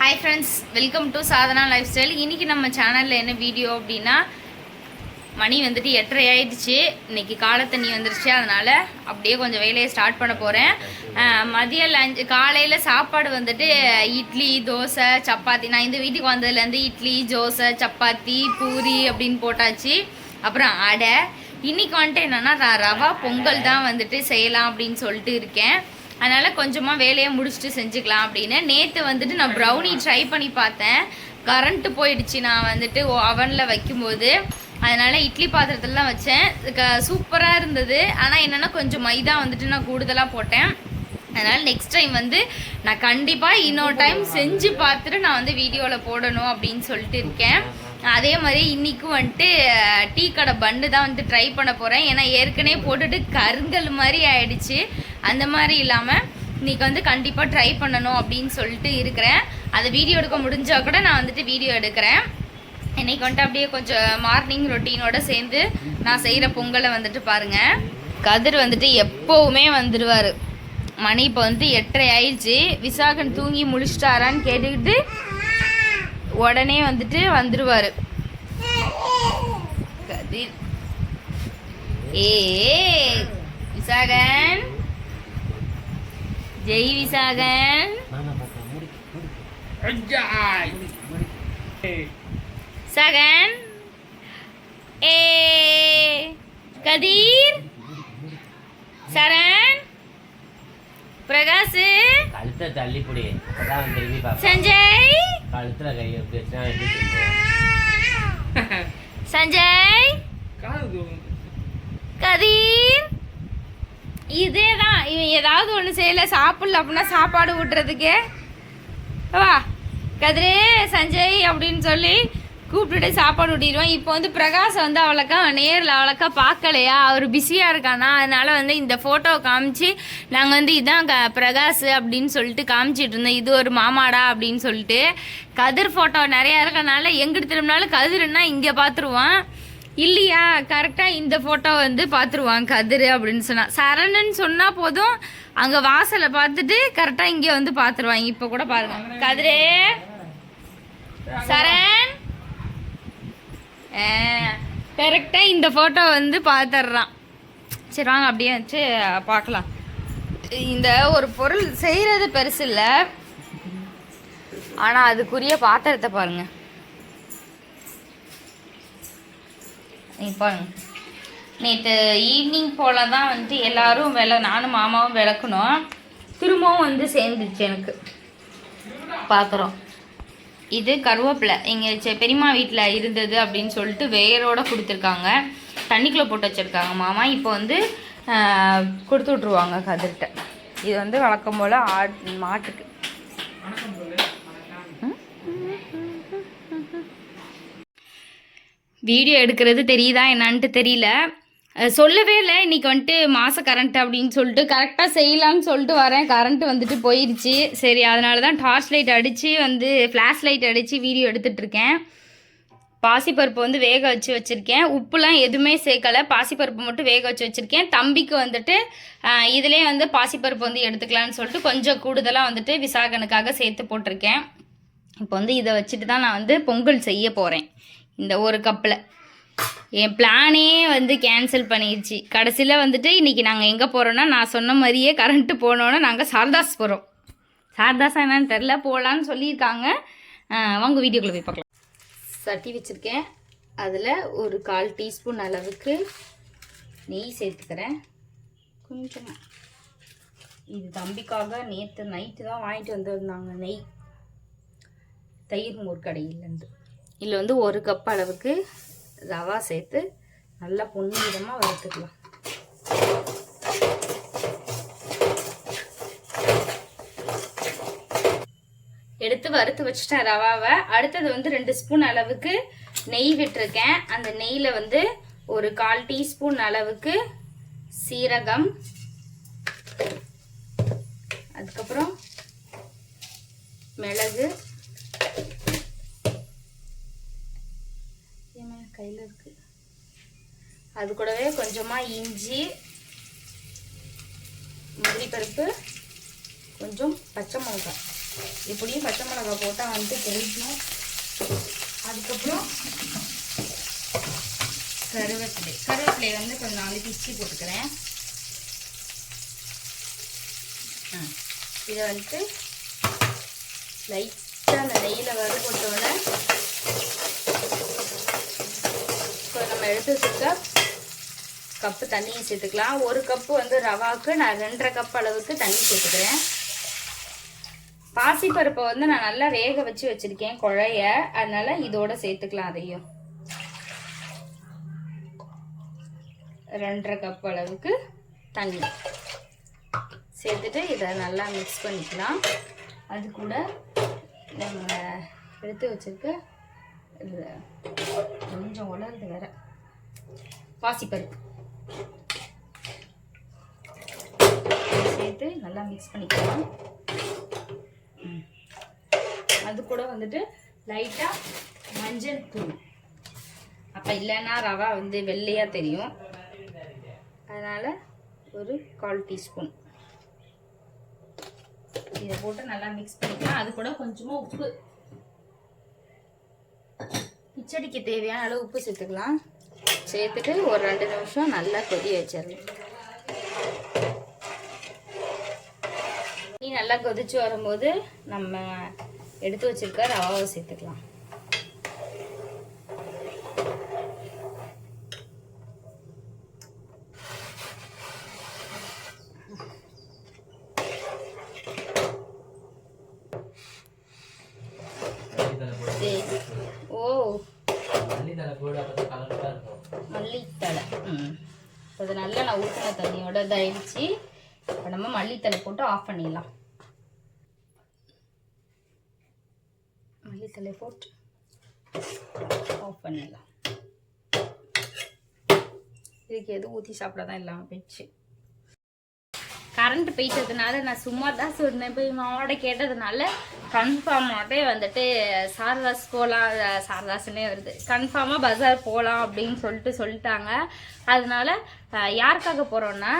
Hi friends welcome to Sadhana life style இன்றைக்கி நம்ம சேனலில் என்ன வீடியோ அப்படின்னா மணி வந்துட்டு எட்டரை ஆயிடுச்சு. இன்றைக்கி காலை தண்ணி வந்துருச்சு. அதனால் அப்படியே கொஞ்சம் வேலையை ஸ்டார்ட் பண்ண போகிறேன் மதியம் லஞ்ச் காலையில் சாப்பாடு வந்துட்டு இட்லி தோசை சப்பாத்தி. நான் இந்த வீட்டுக்கு வந்ததுலேருந்து இட்லி தோசை சப்பாத்தி பூரி அப்படின்னு போட்டாச்சு. அப்புறம் அடை. இன்றைக்கி வந்துட்டு என்னென்னா ரவா பொங்கல் தான் வந்துட்டு செய்யலாம் அப்படின்னு சொல்லிட்டு இருக்கேன். அதனால் கொஞ்சமாக வேலையை முடிச்சுட்டு செஞ்சுக்கலாம் அப்படின்னு. நேற்று வந்துட்டு நான் ப்ரௌனி ட்ரை பண்ணி பார்த்தேன். கரண்ட்டு போயிடுச்சு. நான் வந்துட்டு அவனில் வைக்கும்போது. அதனால் இட்லி பாத்திரத்துல தான் வச்சேன் சூப்பராக இருந்தது. ஆனால் என்னென்னா கொஞ்சம் மைதா வந்துட்டு நான் கூடுதலாக போட்டேன். அதனால் நெக்ஸ்ட் டைம் வந்து நான் கண்டிப்பாக இன்னொரு டைம் செஞ்சு பார்த்துட்டு நான் வந்து வீடியோவில் போடணும் அப்படின்னு சொல்லிட்டு இருக்கேன். அதே மாதிரி இன்றைக்கும் வந்துட்டு டீ கடை பண்டு தான் வந்து ட்ரை பண்ண போகிறேன் ஏன்னா ஏற்கனவே போட்டுட்டு கருங்கல் மாதிரி ஆயிடுச்சு. அந்த மாதிரி இல்லாமல் இன்றைக்கி வந்து கண்டிப்பாக ட்ரை பண்ணணும் அப்படின்னு சொல்லிட்டு இருக்கிறேன். அதை வீடியோ எடுக்க முடிஞ்சால் கூட நான் வந்துட்டு வீடியோ எடுக்கிறேன். இன்றைக்கி வந்துட்டு அப்படியே கொஞ்சம் மார்னிங் ரொட்டீனோட சேர்ந்து நான் செய்கிற பொங்கலை வந்துட்டு பாருங்கள் கதிர் வந்துட்டு எப்போவுமே வந்துடுவார் மணி இப்போ வந்து எட்டரை ஆயிடுச்சு. விசாகன் தூங்கி முழிச்சிட்டாரான்னு கேட்டுக்கிட்டு உடனே வந்துட்டு வந்துடுவார் கதிர். ஏ விசாகன். ஜெய் விசாகன். சகன் ஏ கதீர். சரண். பிரகாஷ் கழுத்தை தள்ளி புடி. அப்பதான் திரும்பி பார்ப்பேன். சஞ்சய். கழுத்துல கை எப்படி சஞ்சய். கதீர். இதே தான் இவன் ஏதாவது ஒன்று செய்யல. சாப்பிடல அப்படின்னா சாப்பாடு ஊட்டுறதுக்கு. வா. கதிரே சஞ்சய் அப்படின்னு சொல்லி கூப்பிட்டுட்டு சாப்பாடு ஊட்டிடுவோம் இப்போ வந்து பிரகாஷ் வந்து அவ்வளோக்கா நேரில் அவ்வளோக்கா பார்க்கலையா? அவர் பிஸியாக இருக்கானா? அதனால் வந்து இந்த ஃபோட்டோ காமிச்சு நாங்கள் வந்து இதான் க பிரகாஷ் அப்படின்னு சொல்லிட்டு காமிச்சிட்டு இருந்தோம். இது ஒரு மாமாடா அப்படின்னு சொல்லிட்டு. கதிர் ஃபோட்டோ நிறையா இருக்கனால எங்கிட்டு திரும்பினாலும் கதிர்னா இங்கே பார்த்துருவான். இல்லையா? கரெக்டாக இந்த ஃபோட்டோ வந்து பார்த்துருவான் கதிர் அப்படின்னு சொன்னால் சரணுன்னு சொன்னால் போதும். அங்கே வாசலை பார்த்துட்டு கரெக்டாக இங்கே வந்து பார்த்துருவாங்க. இப்போ கூட பாருங்க. கதிரே. சரண். கரெக்டாக இந்த ஃபோட்டோ வந்து பார்த்துட்றான் சரி வாங்க அப்படியே வச்சு பார்க்கலாம் இந்த ஒரு பொருள் செய்கிறது பெருசு இல்லை. ஆனால் அதுக்குரிய பாத்திரத்தை பாருங்க. இப்போ நேற்று ஈவினிங் போல தான் வந்து எல்லாரும் விள நானும் மாமாவும் விளக்கணும் திரும்பவும் வந்து சேர்ந்துச்சு எனக்கு. பார்க்குறோம் இது கருவேப்பிலை. எங்கள் பெரியம்மா வீட்டில் இருந்தது அப்படின்னு சொல்லிட்டு வேரோட கொடுத்துருக்காங்க. தண்ணிக்குள்ளே போட்டு வச்சுருக்காங்க மாமா. இப்போ வந்து கொடுத்து விட்ருவாங்க கதிர்கிட்ட. இது வந்து வழக்கம் போல் ஆட் மாட்டுக்கு. வீடியோ எடுக்கிறது தெரியுதா என்னான்ட்டு தெரியல. சொல்லவே இல்லை. இன்னைக்கு வந்துட்டு மாத கரண்ட் அப்படின்னு சொல்லிட்டு கரெக்டாக செய்யலாம்னு சொல்லிட்டு வரேன். கரண்ட் வந்துட்டு போயிடுச்சு சரி அதனால தான் டார்ச் லைட் அடித்து வந்து ஃப்ளாஷ் லைட் அடித்து வீடியோ எடுத்துகிட்ருக்கேன் பாசிப்பருப்பு வந்து வேக வச்சு வச்சுருக்கேன். உப்புலாம் எதுவுமே சேர்க்கலை. பாசிப்பருப்பு மட்டும் வேக வச்சு வச்சுருக்கேன். தம்பிக்கு வந்துட்டு இதிலே வந்து பாசிப்பருப்பு வந்து எடுத்துக்கலாம்னு சொல்லிட்டு கொஞ்சம் கூடுதலாக வந்துட்டு விசாகனுக்காக சேர்த்து போட்டிருக்கேன். இப்போ வந்து இதை வச்சுட்டு தான் நான் வந்து பொங்கல் செய்ய போகிறேன் இந்த ஒரு கப்பில் என் பிளானே வந்து கேன்சல் பண்ணிடுச்சு கடைசியில் வந்துட்டு இன்றைக்கி நாங்கள் எங்கே போகிறோன்னா நான் சொன்ன மாதிரியே கரண்ட்டு போனோன்னா நாங்கள் சாரதாஸ் போகிறோம் சாரதாஸ் என்னன்னு தெரில போகலான்னு சொல்லியிருக்காங்க. வாங்க வீடியோக்குள்ளே போய் பார்க்கலாம். சட்டி வச்சுருக்கேன். அதில் ஒரு கால் டீஸ்பூன் அளவுக்கு நெய் சேர்த்துக்கிறேன். கொஞ்சமாக இது தம்பிக்காக நேற்று நைட்டு தான் வாங்கிட்டு வந்திருந்தாங்க நெய். தயிர் மோர் கடையிலேருந்து. இதில் வந்து ஒரு கப் அளவுக்கு ரவா சேர்த்து நல்லா பொன்னிறமாக வறுத்துக்கலாம். எடுத்து வறுத்து வச்சுட்டேன் ரவாவை. அடுத்தது வந்து ரெண்டு ஸ்பூன் அளவுக்கு நெய் விட்டுருக்கேன். அந்த நெய்யில் வந்து ஒரு கால் டீஸ்பூன் அளவுக்கு சீரகம். அதுக்கப்புறம் மிளகு. அது கூடவே கொஞ்சமாக இஞ்சி முந்திரி பருப்பு கொஞ்சம் பச்சை மிளகாய். இப்படியும் பச்சை மிளகாய் போட்டால் வந்துட்டு தெரிஞ்சும். அதுக்கப்புறம் கருவேப்பிலை. கருவேப்பிலையை வந்து கொஞ்சம் நாளைக்கு பிச்சு போட்டுக்கிறேன். ஆ இதை வந்துட்டு லைட்டாக அந்த நெய்யில் வறுபட்டோன்னே இப்போ நம்ம எடுத்து வச்சுருக்க கப்பு தண்ணியை சேர்த்துக்கலாம். ஒரு கப்பு வந்து ரவாவுக்கு நான் ரெண்டரை கப் அளவுக்கு தண்ணி சேர்த்துக்கிறேன். பாசிப்பருப்பை வந்து நான் நல்லா வேக வச்சு வச்சுருக்கேன் குழைய. அதனால இதோட சேர்த்துக்கலாம் அதையும். ரெண்டரை கப் அளவுக்கு தண்ணி. சேர்த்துட்டு இதை நல்லா மிக்ஸ் பண்ணிக்கலாம். அது கூட நம்ம எடுத்து வச்சிருக்க இது கொஞ்சம் உலர்ந்து வேற பாசிப்பருப்பு. சேர்த்து நல்லா மிக்ஸ் பண்ணிக்கலாம். அது கூட வந்துட்டு லைட்டாக மஞ்சள் தூள். அப்போ இல்லைன்னா ரவா வந்து வெள்ளையாக தெரியும். அதனால் ஒரு கால் டீஸ்பூன் இதை போட்டு நல்லா மிக்ஸ் பண்ணிக்கலாம். அது கூட கொஞ்சமாக உப்பு. கிச்சடிக்கு தேவையான அளவு உப்பு சேர்த்துக்கலாம். சேர்த்துட்டு ஒரு ரெண்டு நிமிஷம் நல்லா கொதி வச்சிடலாம் நீ நல்லா கொதிச்சு வரும்போது நம்ம எடுத்து வச்சிருக்க ரவாவை சேர்த்துக்கலாம் மல்லித்தலை போடு. சரி. ஓ மல்லித்தலை போடு அப்பதான் கலர்ஃபுல்லாக இருக்கும் மல்லித்தலை ம் இப்போ இது நல்லா நான் ஊற்றின இப்போ நம்ம மல்லித்தலை போட்டு ஆஃப் பண்ணிடலாம். மல்லித்தலை போட்டு ஆஃப் பண்ணிடலாம். இதுக்கு எதுவும் ஊற்றி சாப்பிட தான் இல்லாமல் போயிடுச்சு. கரண்ட் போயிட்டதுனால நான் சும்மா தான் சொன்னேன். போய் மாவோட கேட்டதுனால கன்ஃபார்மாகவே வந்துட்டு சாரதாஸ் போகலாம் சாரதாஸ்னே வருது. கன்ஃபார்மாக பஜார் போகலாம் அப்படின்னு சொல்லிட்டு சொல்லிட்டாங்க. அதனால யாருக்காக போகிறோன்னா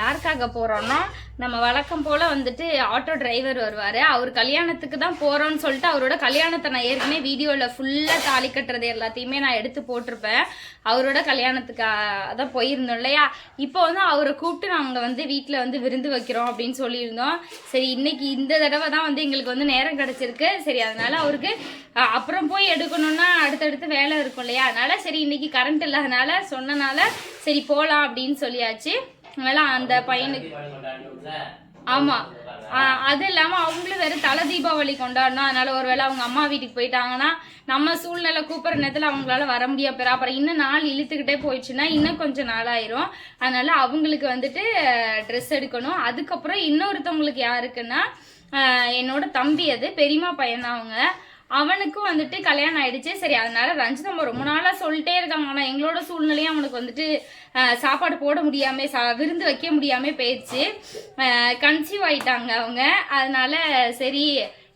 யாருக்காக போகிறோன்னா நம்ம வழக்கம் போல் வந்துட்டு ஆட்டோ டிரைவர் வருவார். அவர் கல்யாணத்துக்கு தான் போகிறோன்னு சொல்லிட்டு அவரோட கல்யாணத்தை நான் ஏற்கனவே வீடியோவில் ஃபுல்லாக தாலி கட்டுறது எல்லாத்தையுமே நான் எடுத்து போட்டிருப்பேன். அவரோட கல்யாணத்துக்கு தான் போயிருந்தோம் இல்லையா? இப்போ வந்து அவரை கூப்பிட்டு நாங்கள் வந்து வீட்டில் வந்து விருந்து வைக்கிறோம் அப்படின்னு சொல்லியிருந்தோம். சரி இன்னைக்கு இந்த தடவை தான் வந்து எங்களுக்கு வந்து நேரம் கிடச்சிருக்கு. சரி அதனால் அவருக்கு அப்புறம் போய் எடுக்கணும்னா அடுத்தடுத்து வேலை இருக்கும் இல்லையா? அதனால் சரி இன்னைக்கு கரண்ட் இல்லாதனால சொன்னனால சரி போகலாம் அப்படின்னு சொல்லியாச்சு. அதனால அந்த பையனுக்கு ஆமாம் ஆமா அது இல்லாம அவங்களும் வேற தலை தீபாவளி கொண்டாடணும். அதனால ஒருவேளை அவங்க அம்மா வீட்டுக்கு போயிட்டாங்கன்னா நம்ம சூழ்நிலை கூப்பிட்ற நேரத்துல அவங்களால வர முடியாது. பெற அப்புறம் இன்னும் நாள் இழுத்துக்கிட்டே போயிடுச்சுன்னா இன்னும் கொஞ்சம் நாள் ஆயிரும் அதனால அவங்களுக்கு வந்துட்டு ட்ரெஸ் எடுக்கணும். அதுக்கப்புறம் இன்னொருத்தவங்களுக்கு யாருக்குன்னா என்னோட தம்பி அது பெரியம்மா பையன் தான் அவங்க. அவனுக்கும் வந்துட்டு கல்யாணம் ஆயிடுச்சு. சரி அதனால ரஞ்சித் நம்ம ரொம்ப நாளா சொல்லிட்டே இருக்காங்க ஆனா எங்களோட சூழ்நிலையும் அவனுக்கு வந்துட்டு சாப்பாடு போட முடியாம சா விருந்து வைக்க முடியாம போயிடுச்சு. கன்சீவ் ஆயிட்டாங்க அவங்க. அதனால சரி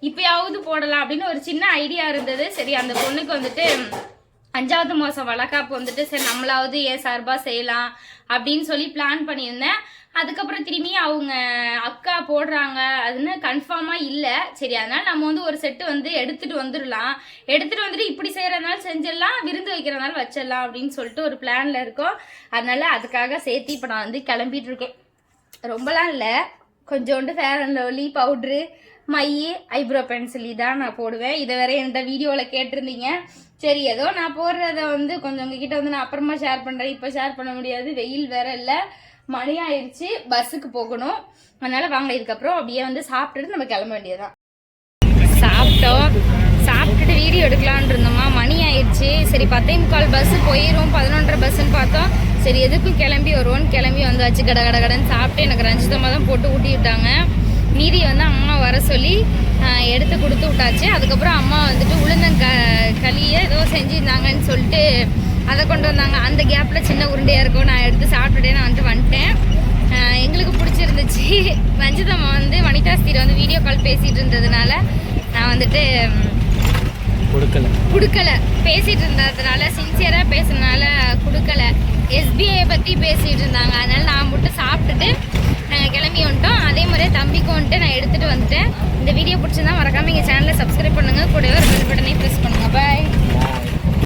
இப்பயாவது போடலாம் அப்படின்னு ஒரு சின்ன ஐடியா இருந்தது. சரி அந்த பொண்ணுக்கு வந்துட்டு அஞ்சாவது மாதம் வளகாப்பு வந்துட்டு சரி நம்மளாவது ஏன் சார்பாக செய்யலாம் அப்படின்னு சொல்லி பிளான் பண்ணியிருந்தேன். அதுக்கப்புறம் திரும்பி அவங்க அக்கா போடுறாங்க. அதுன்னு கன்ஃபார்மாக இல்லை. சரி அதனால நம்ம வந்து ஒரு செட்டு வந்து எடுத்துட்டு வந்துடலாம் எடுத்துட்டு வந்துட்டு இப்படி செய்யறதுனால செஞ்சிடலாம் விருந்து வைக்கிறதுனால வச்சிடலாம் அப்படின்னு சொல்லிட்டு ஒரு பிளான்ல இருக்கோம். அதனால அதுக்காக சேர்த்து இப்போ நான் வந்து கிளம்பிட்டு இருக்கேன். ரொம்பலாம் இல்லை. கொஞ்சோண்டு ஃபேர் அண்ட் லவ்லி பவுட்ரு மை ஐப்ரோ பென்சில் இதான் நான் போடுவேன். இதை வேற எந்த வீடியோவில் கேட்டிருந்தீங்க. சரி ஏதோ நான் போடுறத வந்து கொஞ்சம் உங்ககிட்ட வந்து நான் அப்புறமா ஷேர் பண்ணுறேன் இப்போ ஷேர் பண்ண முடியாது. வெயில் வேற இல்லை. மணி ஆயிடுச்சு பஸ்ஸுக்கு போகணும். அதனால வாங்க. இதுக்கப்புறம் அப்படியே வந்து சாப்பிட்டுட்டு நம்ம கிளம்ப வேண்டியதுதான். சாப்பிட்டோம். சாப்பிட்டுட்டு வீடியோ எடுக்கலான் இருந்தோமா? மணி ஆயிடுச்சு சரி பத்தே முக்கால் பஸ் போயிரும். பதினொன்றரை பஸ்ஸுன்னு பார்த்தோம். சரி எதுக்கும் கிளம்பி வருவோன்னு கிளம்பி வந்தாச்சு. கட கட கடன்னு சாப்பிட்டு எனக்கு ரஞ்சிதமாக தான் போட்டு ஊட்டி விட்டாங்க மீதி வந்து அம்மா வர சொல்லி எடுத்து கொடுத்து விட்டாச்சு. அதுக்கப்புறம் அம்மா வந்துட்டு உளுந்தங்க களியை ஏதோ செஞ்சுருந்தாங்கன்னு சொல்லிட்டு அதை கொண்டு வந்தாங்க. அந்த கேப்பில் சின்ன உருண்டையாக இருக்கும். நான் எடுத்து சாப்பிட்டுட்டே நான் வந்துட்டு வந்துட்டேன். எங்களுக்கு பிடிச்சிருந்துச்சு. ரஞ்சிதம்மா வந்து வனிதாஸ்திர வந்து வீடியோ கால் பேசிகிட்டு இருந்ததுனால நான் வந்துட்டு கொடுக்கல. கொடுக்கல. பேசிட்டு இருந்ததுனால சின்சியரா பேசுனதுனால கொடுக்கல. எஸ்பிஐ பத்தி பேசிட்டு இருந்தாங்க. அதனால நான் மட்டும் சாப்பிட்டுட்டு நாங்கள் கிளம்பி வந்துட்டோம். அதே மாதிரியே தம்பிக்கும் வந்துட்டு நான் எடுத்துட்டு வந்துட்டேன். இந்த வீடியோ பிடிச்சிருந்தா மறக்காம எங்கள் சேனலை சப்ஸ்கிரைப் பண்ணுங்கள் கூடவே ஒரு பெல் பட்டனையும் ப்ரெஸ் பண்ணுங்கள் பாய்